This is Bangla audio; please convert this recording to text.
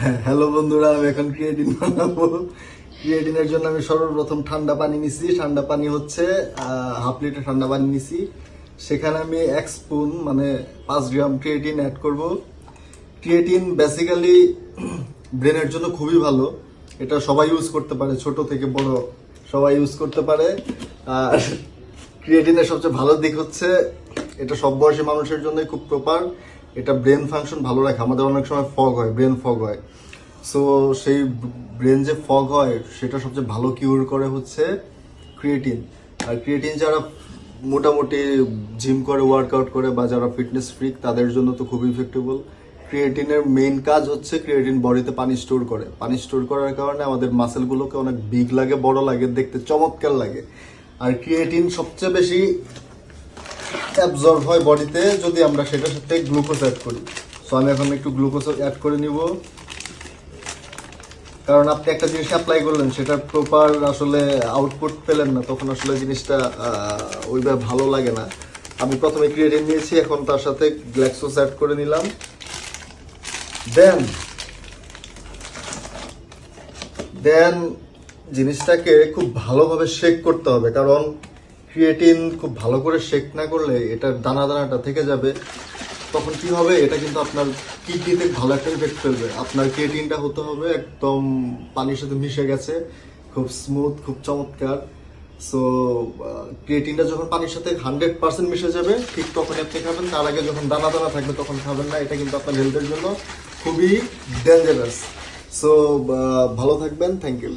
হ্যালো বন্ধুরা, আমি এখন ক্রিয়েটিন বানাবো। ক্রিয়েটিনের জন্য আমি সর্বপ্রথম ঠান্ডা পানি নিছি। ঠান্ডা পানি হচ্ছে হাফ লিটার ঠান্ডা পানি নিছি। সেখানে আমি এক স্পুন মানে পাঁচ গ্রাম ক্রিয়েটিন অ্যাড করব। ক্রিয়েটিন বেসিক্যালি ব্রেনের জন্য খুবই ভালো। এটা সবাই ইউজ করতে পারে, ছোট থেকে বড় সবাই ইউজ করতে পারে। আর ক্রিয়েটিনের সবচেয়ে ভালো দিক হচ্ছে, এটা সব বয়সী মানুষের জন্যই খুব প্রপার এটা ব্রেন ফাংশন ভালো রাখে, আমাদের অনেক সময় ফগ হয় ব্রেন ফগ হয়। সো সেই ব্রেন যে ফগ হয়, সেটা সবচেয়ে ভালো কিউর করে হচ্ছে ক্রিয়েটিন আর ক্রিয়েটিন যারা মোটামুটি জিম করে ওয়ার্কআউট করে বা যারা ফিটনেস ফ্রিক তাদের জন্য তো খুব ইফেক্টেবল ক্রিয়েটিনের মেইন কাজ হচ্ছে ক্রিয়েটিন বডিতে পানি স্টোর করে। পানি স্টোর করার কারণে আমাদের মাসেলগুলোকে অনেক বিগ লাগে, বড় লাগে, দেখতে চমৎকার লাগে। আর ক্রিয়েটিন সবচেয়ে বেশি অ্যাবজর্ব হয় বডিতে যদি আমরা সেটার সাথে গ্লুকোজ অ্যাড করি। সো আমি এখন একটু গ্লুকোজ অ্যাড করে নিব। কারণ আপনি একটা জিনিস অ্যাপ্লাই করলেন, সেটা প্রপার আসলে আউটপুট পেলেন না, তখন আসলে জিনিসটা ওইভাবে ভালো লাগে না। আমি প্রথমে ক্রিয়েটিন নিয়েছি, এখন তার সাথে গ্ল্যাক্সোস অ্যাড করে নিলাম। দেন দেন জিনিসটাকে খুব ভালোভাবে শেক করতে হবে, কারণ ক্রিয়েটিন খুব ভালো করে শেক না করলে এটার দানা দানাটা থেকে যাবে, তখন কি হবে? এটা কিন্তু আপনার কিডনিতে ভালো একটা ইফেক্ট ফেলবে। আপনার ক্রিয়েটিনটা হতে হবে একদম পানির সাথে মিশে গেছে, খুব স্মুথ খুব চমৎকার। সো ক্রিয়েটিনটা যখন পানির সাথে হান্ড্রেড পার্সেন্ট মিশে যাবে, ঠিক তখনই আপনি খাবেন। তার আগে যখন দানা দানা থাকবে তখন খাবেন না, এটা কিন্তু আপনার হেলথের জন্য খুবই ডেঞ্জারাস সো ভালো থাকবেন থ্যাংক ইউ